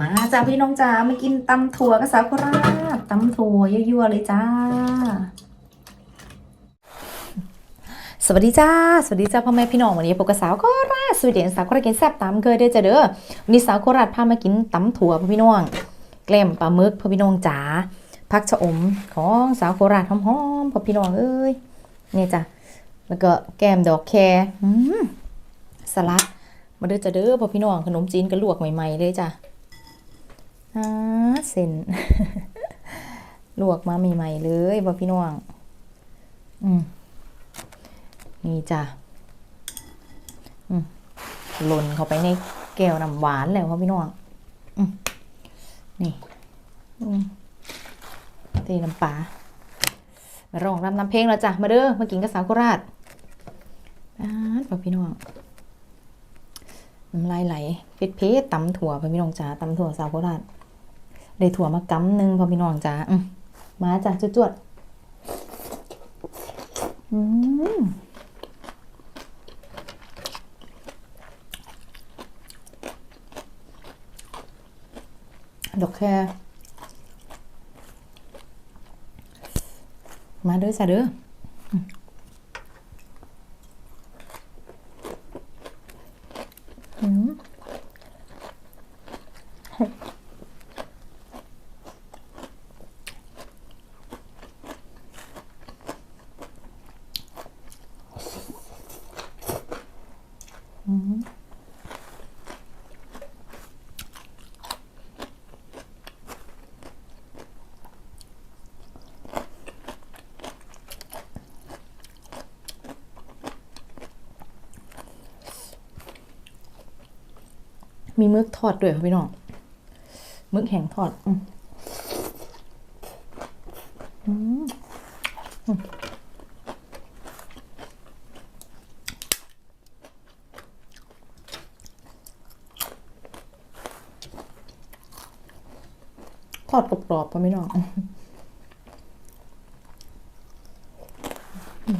มาจ้าพี่น้องจ้ามากินตำถั่วกับสาวโคราชตำถั่วยั่วๆเลยจ้า สวัสดีจ้า สวัสดีจ้าพ่อแม่พี่น้องวันนี้พบกับสาวโคราชสวีเดนสาวโคราชกินแซ่บตามเคยเด้อจ้าเด้อวันนี้สาวโคราชพามากินตำถั่วพ่อพี่น้องแกล้มปลาหมึกพ่อพี่น้องจ๋าผักชะอมของสาวโคราชหอมๆพ่อพี่น้องเอ้ยนี่จ้ะแล้วก็แกมดอกแครสลัดมาเด้อจ้าเด้อพ่อพี่น้องขนมจีนก็ลวกใหม่ๆเลยจ้ะ อ่าเส้นลวกมาใหม่ๆเลยพ่อพี่น้อง อืมนี่จ้ะอืมหล่นเข้าไปในแก้วน้ำหวานแล้วพ่อพี่น้องอืมนี่อืมเทน้ำปลามาร้องรำน้ำเพลงแล้วจ้ะ มาเด้อ มากินกับสาวโคราชอ่าพ่อพี่น้องน้ำลายไหลเพชรเพชรตำถั่วพ่อพี่น้องจ๋าตำถั่วสาวโคราช ได้ถั่วมากำหนึ่งพอพี่น้องจ๋ามมาจ้ะจวดๆอืมดอกแครมาเด้อจ้ะเด้อม มีมึกทอดด้วยค่ะพี่น้องมึกแห้งทอด อืมอืมทอดกรอบๆค่ะพี่น้องอื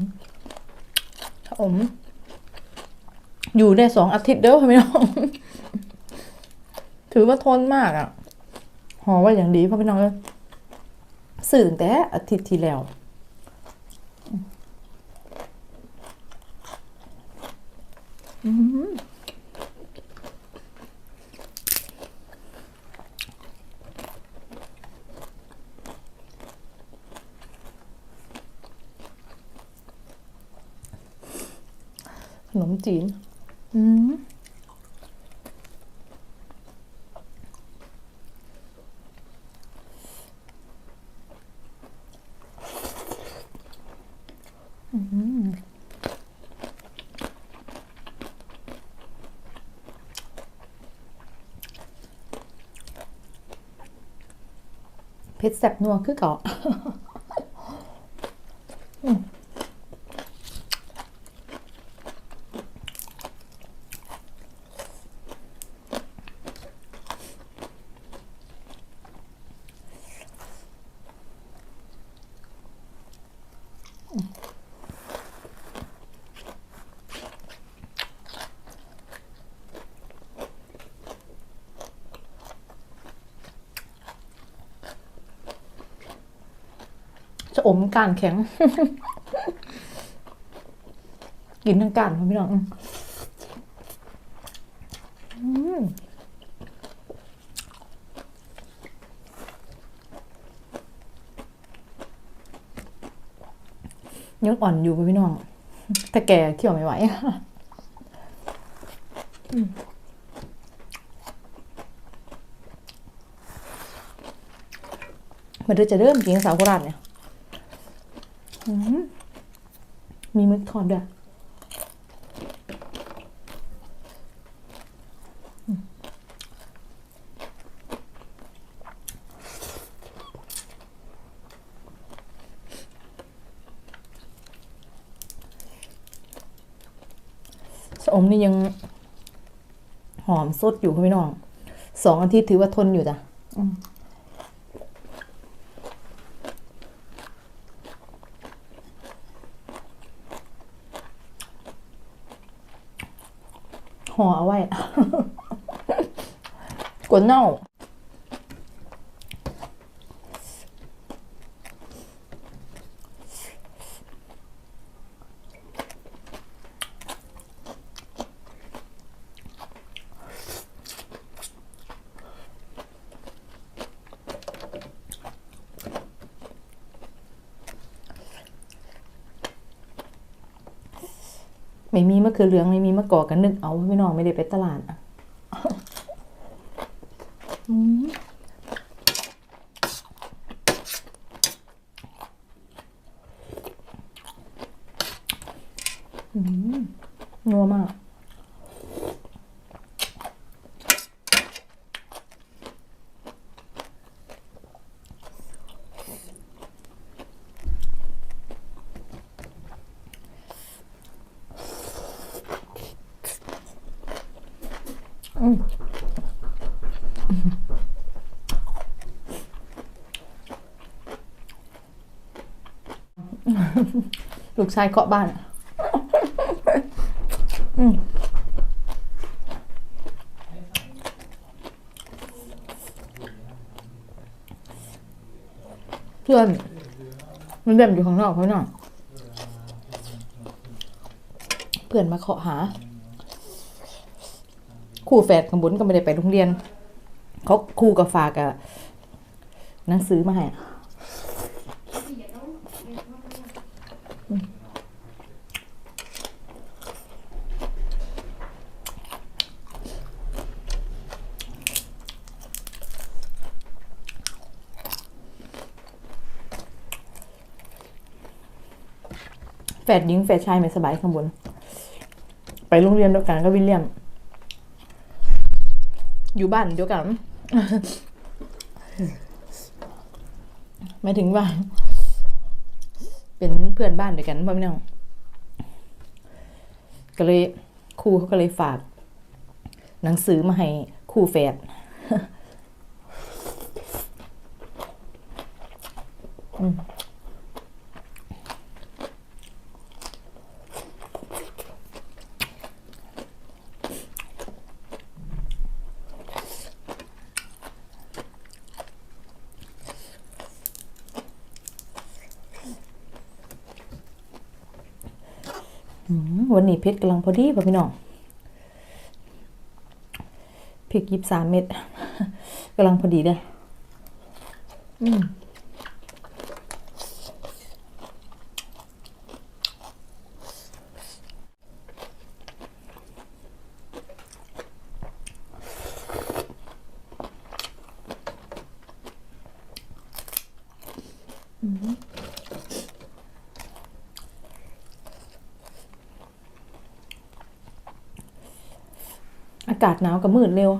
มอม อยู่ได้สองอาทิตย์เด้อพี่น้อง ถือว่าทนมากอะ่ะหอว่าอย่างดีพ่อพี่น้องสื่อตั้งแต่อาทิตย์ที่แล้วขนมจีน อืม เพชรแสบนัวคือเก่า อืมจะ อมก้านแข็ง กินทั้งก้านพี่น้องยังอ่อนอยู่พี่น้อง แต่แก่เคี่ยวไม่ไหวมันจะเริ่มกินสาวโคราชเนี่ย มีมึกทอดด้วยอืมสอมนี่ยังหอมสดอยู่ค่ะพี่น้อง สองอาทิตย์ถือว่าทนอยู่จ้ะ ห่อเอาไว้กวนเน่า ไม่มีมะเขือเหลืองไม่มีมะกอกกันนึกเอาพี่น้องไม่ได้ไปตลาดอะอืมนัวมาก ลูกชายเคาะบ้านอืมเพื่อน มันเด่นอยู่ข้างนอกเขาหน่อยเพื่อนมาเคาะหาครู่แฝดข้างบนก็ไม่ได้ไปโรงเรียน เขาครูกับฝากอะหนังสือมาให้อะ แฝดหญิงแฝดชายไม่สบายข้างบน ไปโรงเรียนเดียวกันก็วิลเลียม อยู่บ้านเดียวกันหมายถึงว่า เป็นเพื่อนบ้านเดียวกันพ่อพี่น้องก็เลยครูเขาก็เลยฝาก หนังสือมาให้ครูแฝดอืมอืม วันนี้เพชรกำลังพอดีพ่อพี่น้องพริกยิบสามเม็ดกำลังพอดีเลยอืมอากาศหนาวกับมืดเร็ว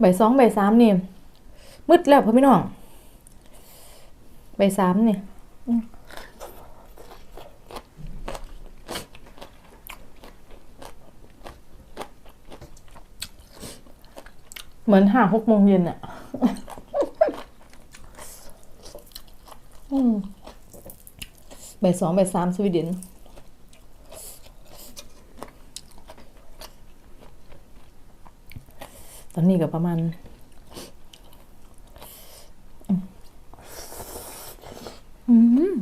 ใบสองใบสามนี่ มืดแล้วพ่อพี่น้อง ใบสามนี่เหมือนห้าหกโมงเย็นอะ อืมใบสองใบสามสวีเดนตอนนี้ก็ประมาณม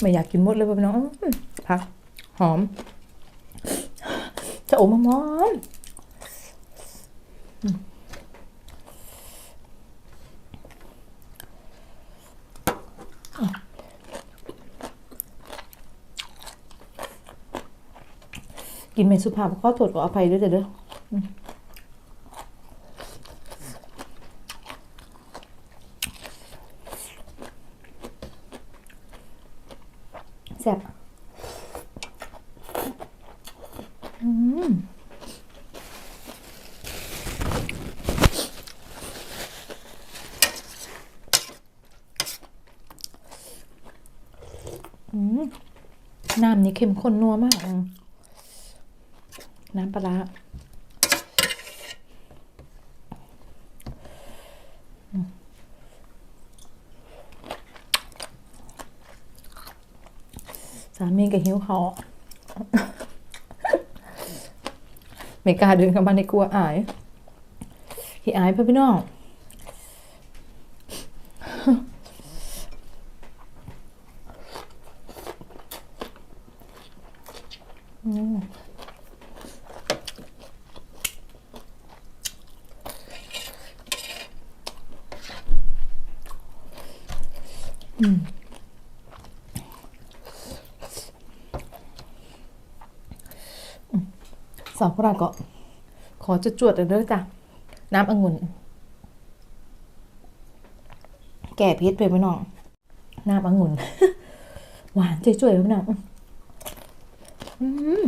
ไม่อยากกินหมดเลยพี่น้องอื้อพักหอม จะโอมมอมอืม กินไม่สุภาพขอโทษขออภัยด้วยเด้อแซ่บอืมอืมน้ำนี่เข้มข้นนัวมากอ น้ำปลาร้าสามีก็หิวเขาไม่กล้าเดินเข้ามาในกลัวอายที่อายเพื่อพี่น้อง อืม อืมอืม สาวโคราก็ ขอจะจวดๆเด้อจ้ะ น้ำองุ่น แก่พิษไปไหมน้อง น้ำองุ่น หวานจ่วยๆพี่น้องอืม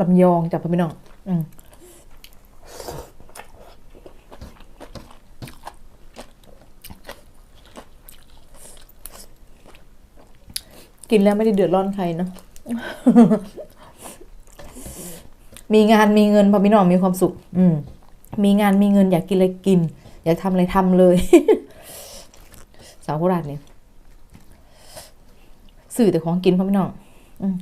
ลำยองจับพี่น้องอืมกินแล้วไม่ได้เดือดร้อนใครเนาะ มีงานมีเงินพอพี่น้องมีความสุข อืม มีงานมีเงินอยากกินอะไรกิน อยากทำอะไรทำเลย สาวโคราชเนี่ย สื่อแต่ของกินพอพี่น้อง อืม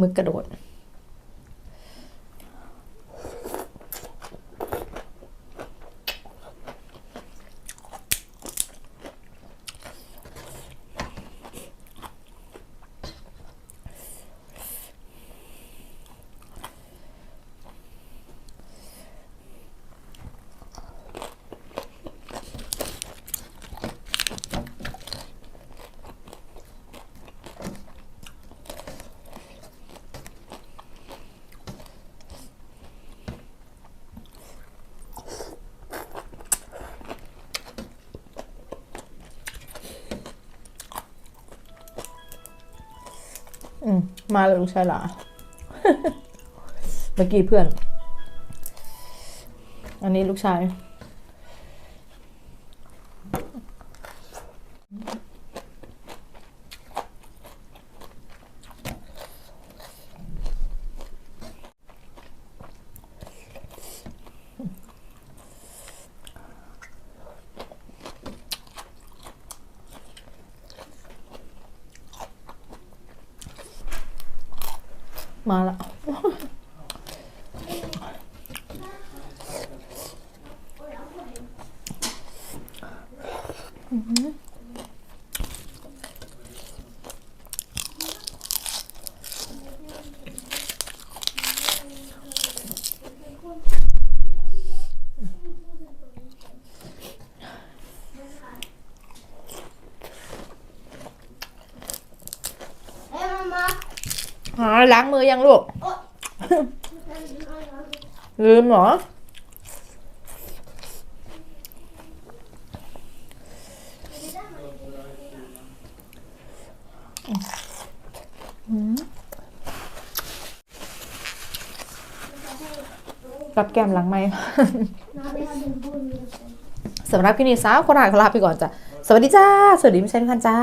มึกกระโดด อื มาเลยลูกชายหลาเมื่อกี้เพื่อน อันนี้ลูกชาย มาละ Hej ล้างมือยังลูก ลืมเหรอ กับแก้มหลังไหมสำหรับพี่นิสาวโคราชขอลาไปก่อนจ้ะ สวัสดีจ้า สวัสดีมิเชนคันจ้า